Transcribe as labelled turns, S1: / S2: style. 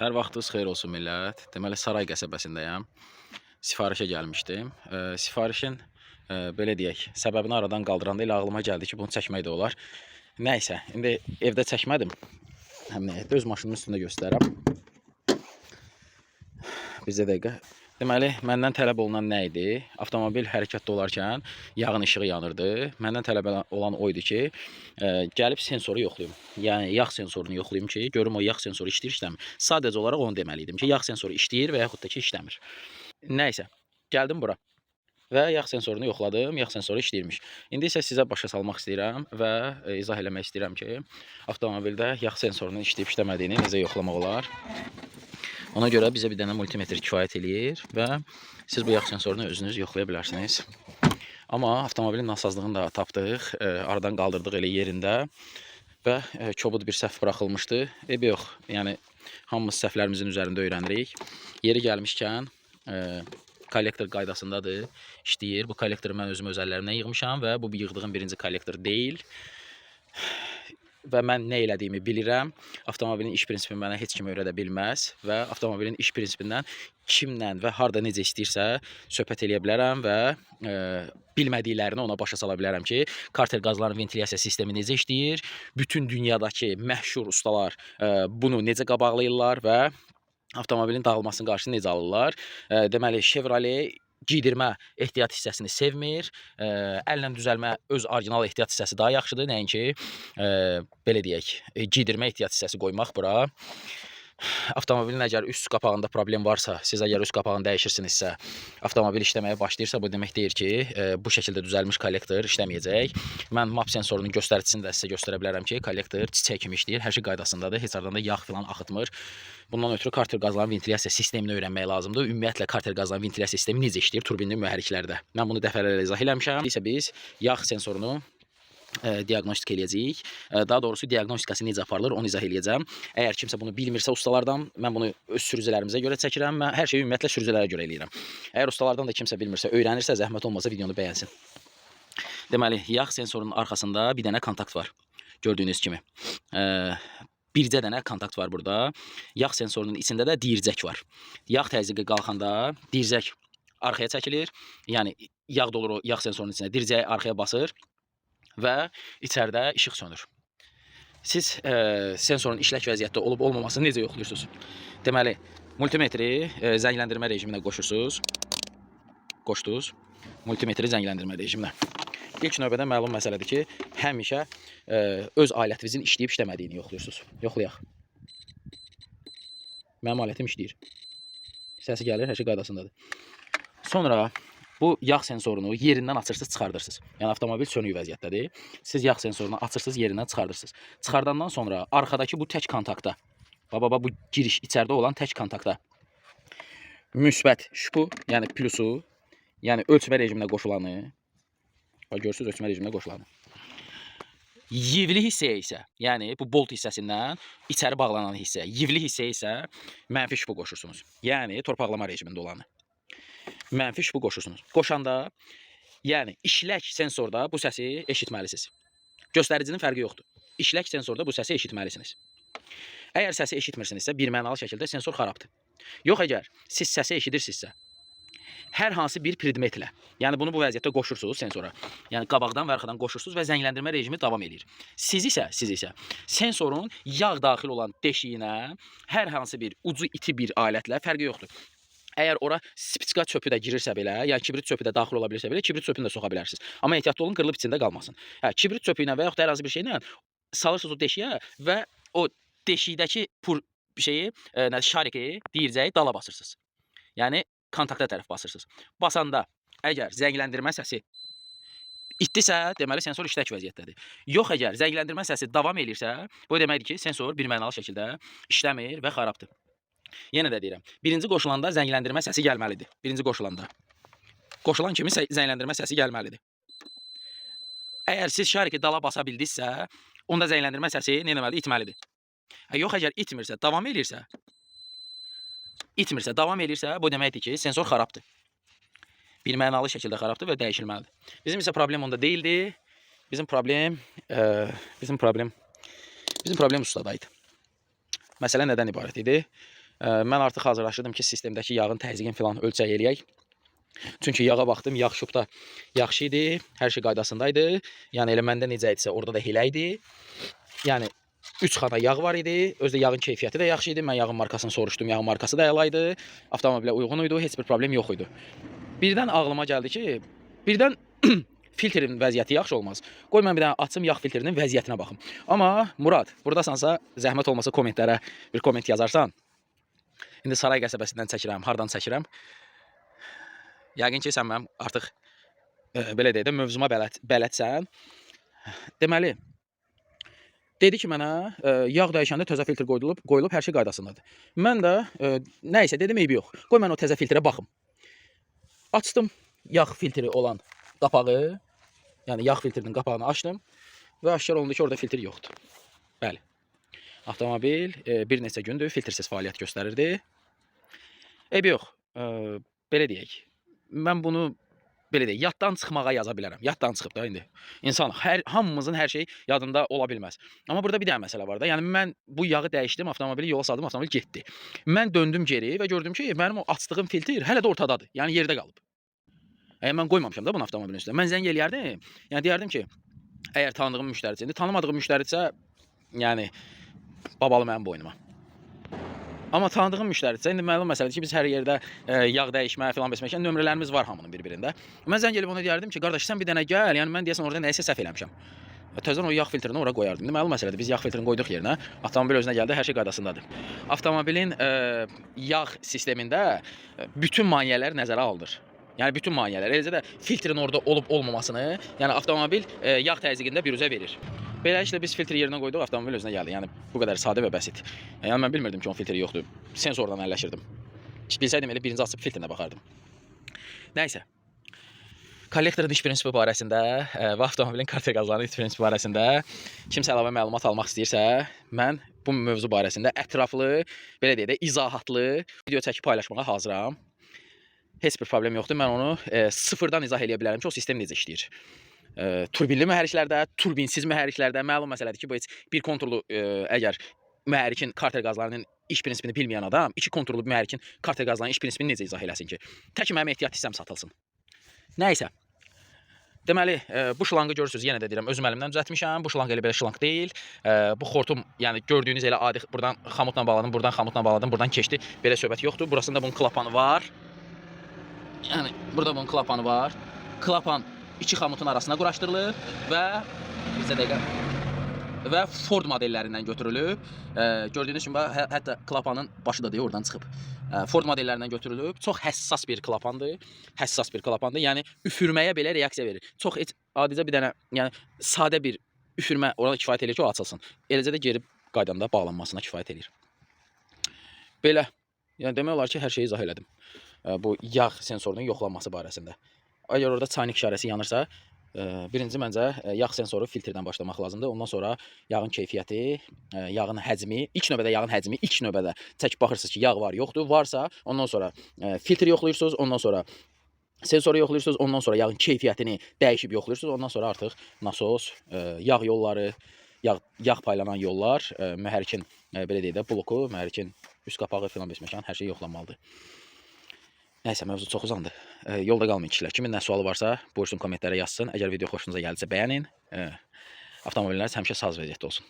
S1: Hər vaxtınız xeyir olsun millət. Deməli Saray qəsəbəsindəyəm. Sifarişə gəlmişdim. E, sifarişin e, belə deyək, səbəbini aradan qaldıranda elə ağlıma gəldi ki, bunu çəkmək də olar. Nəysə, indi evdə çəkmədim. Həm nə, öz maşınımın üstündə göstərərəm. Bizə dəqiqə. Deməli, məndən tələb olunan nə idi? Avtomobil hərəkətdə olarkən yağın işığı yanırdı. Məndən tələb olan o idi ki, e, gəlib sensoru yoxlayım. Yəni yağ sensorunu yoxlayım ki, görüm o yağ sensoru işləyir, işləmir. Sadəcə olaraq onu deməli idim ki, yağ sensoru işləyir və yaxud da ki, işləmir. Nəysə, gəldim bura və yağ sensorunu yoxladım. Yağ sensoru işləyirmiş. İndi isə sizə başa salmaq istəyirəm və e, izah eləmək istəyirəm ki, avtomobildə yağ sensorunun işləyib işləmədiyini necə yoxlamaq olar. Ona görə bizə bir dənə multimetr kifayət eləyir və siz bu yağ sensorunu özünüz yoxlaya bilərsiniz. Amma avtomobilin nasazlığını da tapdıq, e, aradan qaldırdıq elə yerində və e, kobud bir səhv buraxılmışdı. Eyb yox, yəni hamımız səhvlərimizin üzərində öyrənirik. Yeri gəlmişkən e, kollektor qaydasındadır, işləyir. Bu kollektoru mən özüm öz əllərimlə yığmışam və bu yığdığım birinci kollektor deyil və mən nə elədiyimi bilirəm. Avtomobilin iş prinsipini mənə heç kim öyrədə bilməz və avtomobilin iş prinsipindən kimlə və harda necə istəyirsə söhbət eləyə bilərəm və e, bilmədiklərini ona başa sala bilərəm ki, karter qazların ventilyasiya sistemi necə işləyir, bütün dünyadakı məşhur ustalar e, bunu necə qabaqlayırlar və avtomobilin dağılmasının qarşısını necə alırlar. E, deməli Chevrolet giydirmə ehtiyat hissəsini sevmir. E, əllə düzəlmə öz orijinal ehtiyat hissəsi daha yaxşıdır, nəinki e, belə deyək, e, giydirmə ehtiyat hissəsi qoymaq bura. Avtomobilin əgər üst qapağında problem varsa, siz əgər üst qapağını dəyişirsinizsə, avtomobil işləməyə başlayırsa, bu demək deyir ki, e, bu şəkildə düzəlmiş kollektor işləməyəcək. Mən map sensorunun göstəricisini də sizə göstərə bilərəm ki, kollektor çiçək kimi işləyir, hər şey qaydasındadır, heç aradan da yağ filan axıtmır. Bundan ötürü karter qazların ventilyasiya sistemini öyrənmək lazımdır. Ümumiyyətlə karter qazların ventilyasiya sistemi necə işləyir turbinli mühərriklərdə. Mən bunu dəfələrlə izah eləmişəm. İsə biz yağ sensorunu diaqnostik eləyəcəyik. Daha doğrusu diaqnostikası necə aparılır, onu izah eləyəcəm. Əgər kimsə bunu bilmirsə ustalardan, mən bunu öz sürücülərimizə görə çəkirəm. Mən hər şeyi ümumiyyətlə sürücülərə görə eləyirəm. Əgər ustalardan da kimsə bilmirsə, öyrənirsə, zəhmət olmasa videonu bəyənsin. Deməli, yağ sensorunun arxasında bir dənə kontakt var. Gördüyünüz kimi. Bircə dənə kontakt var burada. Yağ sensorunun içində də dircək var. Yağ təzyiqi qalxanda dircək arxaya çəkilir. Yəni yağ dolur yağ sensorunun içində. Dircəyi arxaya basır və içəridə işıq sönür. Siz e, sensorun işlək vəziyyətdə olub olmamasını necə yoxlayırsınız? Deməli, multimetri e, zəngləndirmə rejiminə qoşursunuz. Qoşdunuz. Multimetri zəngləndirmə rejiminə. İlk növbədə məlum məsələdir ki, həmişə e, öz alətinizin işləyib işləmədiyini yoxlayırsınız. Yoxlayaq. Mənim alətim işləyir. Səsi gəlir, hər şey qaydasındadır. Sonra bu yağ sensorunu yerindən açırsınız, çıxardırsınız. Yəni avtomobil sönük vəziyyətdədir. Siz yağ sensorunu açırsınız, yerindən çıxardırsınız. Çıxardandan sonra arxadakı bu tək kontaktda, baba bu giriş içəridə olan tək kontaktda müsbət şüpu, yəni plusu, yəni ölçmə rejiminə qoşulanı, bax görürsüz ölçmə rejiminə qoşulanı. Yivli hissəyə isə, yəni bu bolt hissəsindən içəri bağlanan hissə, yivli hissəyə isə mənfi şüpu qoşursunuz. Yəni torpaqlama rejimində olanı. Mənfi şüpu qoşursunuz. Qoşanda, yəni işlək sensorda bu səsi eşitməlisiniz. Göstəricinin fərqi yoxdur. İşlək sensorda bu səsi eşitməlisiniz. Əgər səsi eşitmirsinizsə, birmənalı şəkildə sensor xarabdır. Yox əgər siz səsi eşidirsinizsə, hər hansı bir predmetlə, yəni bunu bu vəziyyətdə qoşursunuz sensora. Yəni qabaqdan və arxadan qoşursunuz və zəngləndirmə rejimi davam edir. Siz isə, siz isə sensorun yağ daxil olan deşiyinə hər hansı bir ucu iti bir alətlə fərqi yoxdur. Əgər ora spitska çöpü də girirsə belə, yəni kibrit çöpü də daxil ola bilirsə belə, kibrit çöpünü də soxa bilərsiniz. Amma ehtiyatlı olun, qırılıb içində qalmasın. Hə, kibrit çöpü ilə və yaxud da hər hansı bir şeylə salırsınız o deşiyə və o deşikdəki pur şeyi, e, nə şariki, deyircəyi dala basırsınız. Yəni kontakta tərəf basırsınız. Basanda əgər zəngləndirmə səsi itdisə, deməli sensor işlək vəziyyətdədir. Yox əgər zəngləndirmə səsi davam eləyirsə, bu deməkdir ki, sensor birmənalı şəkildə işləmir və xarabdır. Yenə də deyirəm, birinci qoşulanda zəngləndirmə səsi gəlməlidir. Birinci qoşulanda. Qoşulan kimi zəngləndirmə səsi gəlməlidir. Əgər siz şariki dala basa bildinizsə, onda zəngləndirmə səsi nə etməlidir? İtməlidir. Hə, yox əgər itmirsə, davam eləyirsə, itmirsə, davam eləyirsə, bu deməkdir ki, sensor xarabdır. Birmənalı şəkildə xarabdır və dəyişilməlidir. Bizim isə problem onda deyildi. Bizim problem, e, bizim problem, bizim problem ustada idi. Məsələ nədən ibarət idi? Ə, mən artıq hazırlaşırdım ki, sistemdəki yağın təzyiqini filan ölçək eləyək. Çünki yağa baxdım, yağ şubda yaxşı idi, hər şey qaydasında idi. Yəni elə məndə necə idisə, orada da elə idi. Yəni 3 xana yağ var idi. Özdə yağın keyfiyyəti də yaxşı idi. Mən yağın markasını soruşdum. Yağın markası da əla idi. Avtomobilə uyğun idi. Heç bir problem yox idi. Birdən ağlıma gəldi ki, birdən filtrin vəziyyəti yaxşı olmaz. Qoy mən bir dənə açım yağ filtrinin vəziyyətinə baxım. Amma Murad, burdasansa zəhmət olmasa kommentlərə bir komment yazarsan. İndi Saray qəsəbəsindən çəkirəm, hardan çəkirəm? Yəqin ki, sən mənim artıq e, belə deyək də mövzuma bələd, bələdsən. Deməli, dedi ki mənə e, yağ dəyişəndə təzə filtr qoyulub, qoyulub hər şey qaydasındadır. Mən də e, nə isə dedim eybi yox. Qoy mən o təzə filtrə baxım. Açdım yağ filtri olan qapağı, yəni yağ filtrinin qapağını açdım və aşkar olundu ki, orada filtr yoxdur. Bəli. Avtomobil e, bir neçə gündür filtrsiz fəaliyyət göstərirdi. Eybi yox. E, belə deyək. Mən bunu belə deyək, yaddan çıxmağa yaza bilərəm. Yaddan çıxıb da indi. İnsan hər hamımızın hər şey yadında ola bilməz. Amma burada bir dənə məsələ var da. Yəni mən bu yağı dəyişdim, avtomobili yola saldım, avtomobil getdi. Mən döndüm geri və gördüm ki, mənim o açdığım filtr hələ də ortadadır. Yəni yerdə qalıb. Əgər mən qoymamışam da bunu avtomobilin üstünə. Mən zəng eləyərdim. Yəni deyərdim ki, əgər tanıdığım müştərisə, indi tanımadığım müştərisə, yəni babalı mənim boynuma. Amma tanıdığım müştərisə, indi məlum məsələdir ki, biz hər yerdə e, yağ dəyişmə filan besməkən nömrələrimiz var hamının bir-birində. Mən zəng elib ona deyərdim ki, qardaş sən bir dənə gəl, yəni mən deyəsən orada nəyisə səhv eləmişəm. Təzədən o yağ filtrini ora qoyardım. İndi məlum məsələdir. Biz yağ filtrini qoyduq yerinə. Avtomobil özünə gəldi, hər şey qaydasındadır. Avtomobilin e, yağ sistemində e, bütün maneələr nəzərə alınır. Yəni bütün maneələr, eləcə də filtrin orada olub olmamasını, yəni avtomobil e, yağ təzyiqində biruzə verir. Beləliklə biz filtri yerinə qoyduq, avtomobil özünə gəldi. Yəni bu qədər sadə və bəsit. Yəni mən bilmirdim ki, onun filtri yoxdur. Sensordan əlləşirdim. Bilsəydim elə birinci açıb filtrinə baxardım. Nəysə. Kollektorun iş prinsipi barəsində e, və avtomobilin kart qazlarının iş prinsipi barəsində kimsə əlavə məlumat almaq istəyirsə, mən bu mövzu barəsində ətraflı, belə deyək də izahatlı video çəkib paylaşmağa hazıram. Heç bir problem yoxdur. Mən onu e, sıfırdan izah eləyə bilərəm ki, o sistem necə işləyir. Turbinli mühərriklərdə, turbinsiz mühərriklərdə məlum məsələdir ki, bu heç bir kontrollu e, əgər mühərrikin karter qazlarının iş prinsipini bilməyən adam iki kontrollu mühərrikin karter qazlarının iş prinsipini necə izah eləsin ki? Tək mənim ehtiyat hissəm satılsın. Nəysə. Deməli, e, bu şlanqı görürsüz, yenə də deyirəm, özüm əlimdən düzəltmişəm. Bu şlanq elə belə şlanq deyil. Bu xortum, yəni gördüyünüz elə adi buradan xamutla bağladım, buradan xamutla bağladım, buradan keçdi. Belə söhbət yoxdur. Burasında bunun klapanı var. Yəni burada bunun klapanı var. Klapan iki xamutun arasına quraşdırılıb və bizə dəqiqə və Ford modellərindən götürülüb. E, gördüyünüz kimi hətta klapanın başı da deyə oradan çıxıb. Ford modellərindən götürülüb. Çox həssas bir klapandır. Həssas bir klapandır. Yəni üfürməyə belə reaksiya verir. Çox heç adicə bir dənə, yəni sadə bir üfürmə orada kifayət eləyir ki, o açılsın. Eləcə də geri qaydanda bağlanmasına kifayət eləyir. Belə. Yəni demək olar ki, hər şeyi izah elədim. Bu yağ sensorunun yoxlanması barəsində. Əgər orada çaynik işarəsi yanırsa, e, birinci məncə e, yağ sensoru filtrdən başlamaq lazımdır. Ondan sonra yağın keyfiyyəti, e, yağın həcmi, ilk növbədə yağın həcmi, ilk növbədə çəkib baxırsınız ki, yağ var, yoxdur. Varsa, ondan sonra filtr yoxlayırsınız, ondan sonra sensoru yoxlayırsınız, ondan sonra yağın keyfiyyətini dəyişib yoxlayırsınız. Ondan sonra artıq nasos, yağ yolları, yağ, yağ paylanan yollar, mühərrikin belə deyək də bloku, mühərrikin üst qapağı filan besməkan hər şey yoxlanmalıdır. Nəysə, mövzu çox uzandı. E, yolda qalmayın kişilər. Kimin nə sualı varsa, buyursun kommentlərə yazsın. Əgər video xoşunuza gəldisə bəyənin. E, avtomobilləriniz həmişə saz vəziyyətdə olsun.